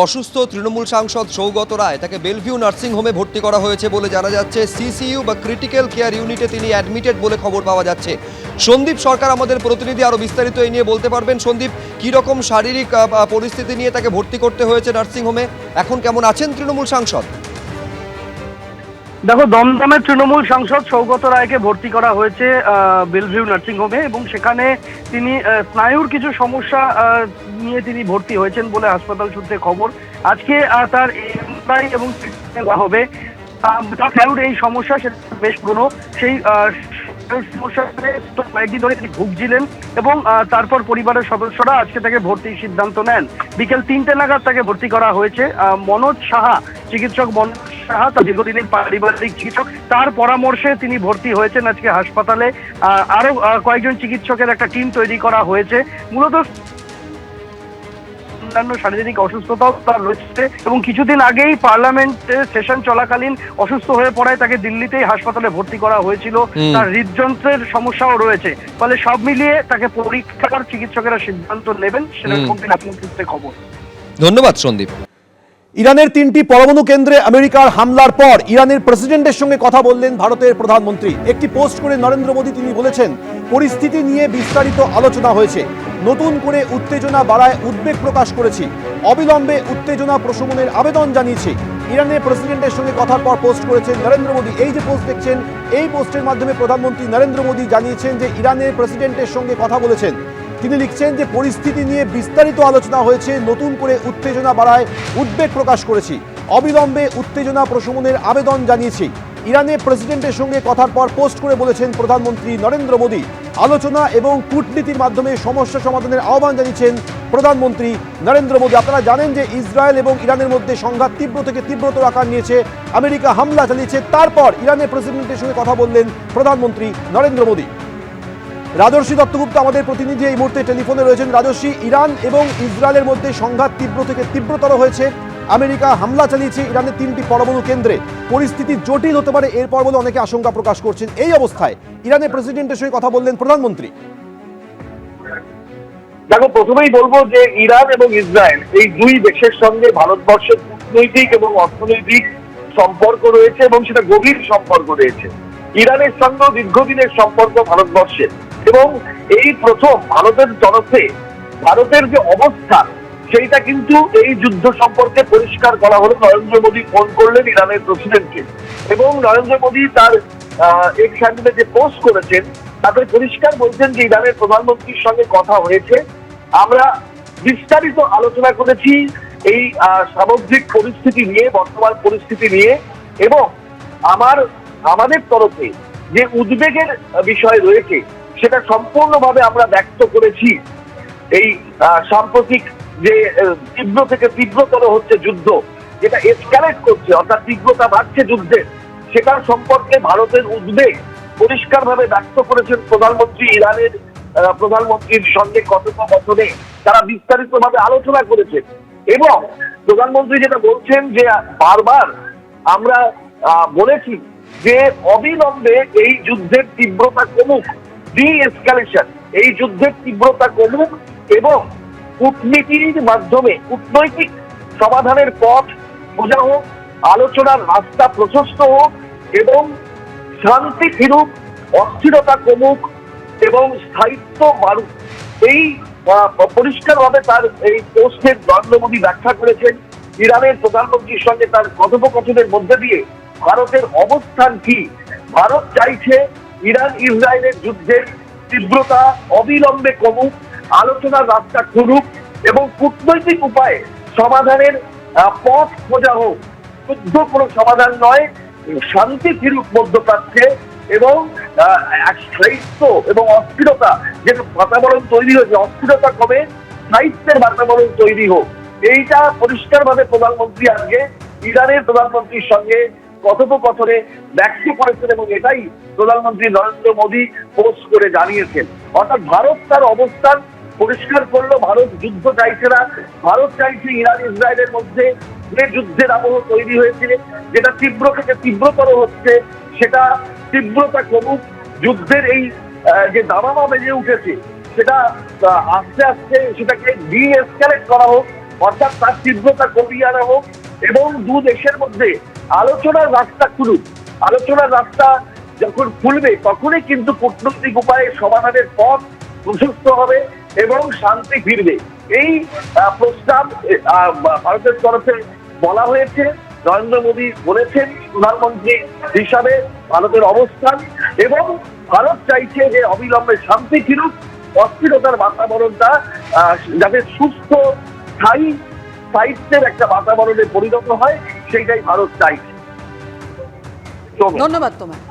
অসুস্থ তৃণমূল সাংসদ সৌগত রায় তাকে বেলভিউ নার্সিংহোমে ভর্তি করা হয়েছে বলে জানা যাচ্ছে। সিসিইউ বা ক্রিটিক্যাল কেয়ার ইউনিটে তিনি অ্যাডমিটেড বলে খবর পাওয়া যাচ্ছে। সন্দীপ সরকার আমাদের প্রতিনিধি আরও বিস্তারিত এই নিয়ে বলতে পারবেন। সন্দীপ কীরকম শারীরিক পরিস্থিতি নিয়ে তাকে ভর্তি করতে হয়েছে নার্সিংহোমে এখন কেমন আছেন তৃণমূল সাংসদ? দেখো, দমদমের তৃণমূল সাংসদ সৌগত রায়কে ভর্তি করা হয়েছে বেলভিউ নার্সিং হোমে এবং সেখানে তিনি স্নায়ুর কিছু সমস্যা নিয়ে তিনি ভর্তি হয়েছেন বলে হাসপাতাল সূত্রে খবর। আজকে তার এবং হবে। তার স্নায়ুর এই সমস্যা, সেটা বেশ পুরনো। সেই কয়েকদিন ধরে তিনি ভুগছিলেন এবং তারপর পরিবারের সদস্যরা আজকে তাকে ভর্তির সিদ্ধান্ত নেন। বিকেল তিনটে নাগাদ তাকে ভর্তি করা হয়েছে। মনোজ সাহা, চিকিৎসক মনোজ সাহা, তার দীর্ঘদিনের পারিবারিক চিকিৎসক, তার পরামর্শে তিনি ভর্তি হয়েছেন আজকে হাসপাতালে। আরও কয়েকজন চিকিৎসকের একটা টিম তৈরি করা হয়েছে। মূলত অন্যান্য শারীরিক অসুস্থতাও তার রয়েছে এবং কিছুদিন আগেই পার্লামেন্টে সেশন চলাকালীন অসুস্থ হয়ে পড়ায় তাকে দিল্লিতেই হাসপাতালে ভর্তি করা হয়েছিল। তার হৃদযন্ত্রের সমস্যাও রয়েছে। ফলে সব মিলিয়ে তাকে পরীক্ষার চিকিৎসকেরা সিদ্ধান্ত নেবেন সেরকম আপনার সূত্রে খবর। ধন্যবাদ সন্দীপ। ইরানের তিনটি পরমাণু কেন্দ্রে আমেরিকার হামলার পর ইরানের প্রেসিডেন্টের সঙ্গে কথা বললেন ভারতের প্রধানমন্ত্রী। একটি পোস্ট করে নরেন্দ্র মোদী তিনি বলেছেন পরিস্থিতি নিয়ে বিস্তারিত আলোচনা হয়েছে। নতুন করে উত্তেজনা বাড়ায় উদ্বেগ প্রকাশ করেছি। অবিলম্বে উত্তেজনা প্রশমনের আবেদন জানিয়েছি। ইরানের প্রেসিডেন্টের সঙ্গে কথার পর পোস্ট করেছেন নরেন্দ্র মোদী। এই যে পোস্ট দেখছেন, এই পোস্টের মাধ্যমে প্রধানমন্ত্রী নরেন্দ্র মোদী জানিয়েছেন যে ইরানের প্রেসিডেন্টের সঙ্গে কথা বলেছেন। তিনি লিখছেন যে পরিস্থিতি নিয়ে বিস্তারিত আলোচনা হয়েছে, নতুন করে উত্তেজনা বাড়ায় উদ্বেগ প্রকাশ করেছি। অবিলম্বে উত্তেজনা প্রশমনের আবেদন জানিয়েছি। ইরানের প্রেসিডেন্টের সঙ্গে কথার পর পোস্ট করে বলেছেন প্রধানমন্ত্রী নরেন্দ্র মোদী। আলোচনা এবং কূটনীতির মাধ্যমে সমস্যা সমাধানের আহ্বান জানিয়েছেন প্রধানমন্ত্রী নরেন্দ্র মোদী। আপনারা জানেন যে ইসরায়েল এবং ইরানের মধ্যে সংঘাত তীব্র থেকে তীব্রতর আকার নিয়েছে। আমেরিকা হামলা চালিয়েছে। তারপর ইরানের প্রেসিডেন্টের সঙ্গে কথা বললেন প্রধানমন্ত্রী নরেন্দ্র মোদী। রাজর্ষি দত্তগুপ্ত আমাদের প্রতিনিধি এই মুহূর্তে টেলিফোনে রয়েছেন। রাজর্ষি, ইরান এবং ইসরায়েলের মধ্যে সংঘাত তীব্র থেকে তীব্রতর হয়েছে। আমেরিকা হামলা চালিয়েছে ইরানের তিনটি পরমাণু কেন্দ্রে। পরিস্থিতি জটিল হতে পারে, এরপর বলে অনেকে আশঙ্কা প্রকাশ করছেন এই অবস্থায়। ইরানের প্রেসিডেন্টের সঙ্গে কথা বললেন প্রধানমন্ত্রী। দেখো, প্রথমেই বলব যে ইরান এবং ইসরায়েল এই দুই দেশের সঙ্গে ভারতবর্ষের কূটনৈতিক এবং অর্থনৈতিক সম্পর্ক রয়েছে এবং সেটা গভীর সম্পর্ক রয়েছে। ইরানের সঙ্গে দীর্ঘদিনের সম্পর্ক ভারতবর্ষের এবং এই প্রথম ভারতের তরফে ভারতের যে অবস্থান সেইটা কিন্তু এই যুদ্ধ সম্পর্কে পরিষ্কার করা হলো। নরেন্দ্র মোদী ফোন করলেন ইরানের প্রেসিডেন্টকে এবং নরেন্দ্র মোদী তার এক হ্যান্ডেলে যে পোস্ট করেছেন, তাতে পরিষ্কার বলছেন যে ইরানের প্রধানমন্ত্রীর সঙ্গে কথা হয়েছে। আমরা বিস্তারিত আলোচনা করেছি এই সামগ্রিক পরিস্থিতি নিয়ে, বর্তমান পরিস্থিতি নিয়ে। এবং আমার, আমাদের তরফে যে উদ্বেগের বিষয় রয়েছে, সেটা সম্পূর্ণভাবে আমরা ব্যক্ত করেছি। এই সাম্প্রতিক যে তীব্র থেকে তীব্রতর হচ্ছে যুদ্ধ, যেটা এসকালেট করছে, অর্থাৎ তীব্রতা বাড়ছে যুদ্ধের সেটার সম্পর্কে ভারতের উদ্বেগ পরিষ্কারভাবে ব্যক্ত করেছেন প্রধানমন্ত্রী ইরানের প্রধানমন্ত্রীর সঙ্গে কথোপকথনে তারা বিস্তারিতভাবে আলোচনা করেছেন। এবং প্রধানমন্ত্রী যেটা বলছেন যে, বারবার আমরা বলেছি যে, অবিলম্বে এই যুদ্ধের তীব্রতা কমুক ডি এসকালেশন এই যুদ্ধের তীব্রতা কমুক এবং কূটনীতির মাধ্যমে কূটনৈতিক সমাধানের পথ সোজা হোক, আলোচনার রাস্তা প্রশস্ত হোক এবং শান্তি ফিরুক, অস্থিরতা কমুক এবং স্থায়িত্ব বাড়ুক। এই পরিষ্কারভাবে তার এই পোস্টের নরেন্দ্র মোদী ব্যাখ্যা করেছেন ইরানের প্রধানমন্ত্রীর সঙ্গে তার কথোপকথনের মধ্যে দিয়ে ভারতের অবস্থান কি? ভারত চাইছে ইরান ইসরায়েলের যুদ্ধের তীব্রতা অবিলম্বে কমুক আলোচনার রাস্তা খুলুক এবং কূটনৈতিক উপায়ে সমাধানের পথ খোঁজা হোক। শুদ্ধ কোনো সমাধান নয়, শান্তি ফিরুক মধ্যপ্রাচ্যে এবং স্থায়িত্ব এবং অস্থিরতা যে বাতাবরণ তৈরি হয়েছে, অস্থিরতা কমে, স্থায়িত্বের বাতাবরণ তৈরি হোক। এইটা পরিষ্কারভাবে প্রধানমন্ত্রী আজকে ইরানের প্রধানমন্ত্রীর সঙ্গে কথোপকথনে ব্যক্ত করেছেন এবং এটাই প্রধানমন্ত্রী নরেন্দ্র মোদী পোস্ট করে জানিয়েছেন। অর্থাৎ ভারত তার অবস্থান পরিষ্কার করল, ভারত যুদ্ধ চাইছে না। ভারত চাইছে ইরান, ইসরায়েলের মধ্যে যে যুদ্ধের আবহ তৈরি হয়েছে, যেটা তীব্র থেকে তীব্রতর হচ্ছে, সেটা তীব্রতা কমুক। যুদ্ধের এই যে দামামা বেজে উঠেছে, সেটা আস্তে আস্তে সেটাকে ডি এসকালেট করা হোক, অর্থাৎ তার তীব্রতা কমিয়ে আনা হোক, এবং দু দেশের মধ্যে আলোচনার রাস্তা খুলুক। আলোচনার রাস্তা যখন খুলবে, তখনই কিন্তু কূটনৈতিক উপায়ে সমাধানের পথ প্রশস্ত হবে। এবং শান্তি ফিরবে। এই প্রস্তাব ভারতের তরফে বলা হয়েছে। নরেন্দ্র মোদী বলেছেন প্রধানমন্ত্রী হিসাবে ভারতের অবস্থান এবং ভারত চাইছে যে অবিলম্বে শান্তি ফিরুক, অস্থিরতার বাতাবরণটা যাতে সুস্থ, স্থায়ী স্থায়িত্বের একটা বাতাবরণে পরিণত হয়, সেইটাই ভারত চাইছে। ধন্যবাদ তোমায়।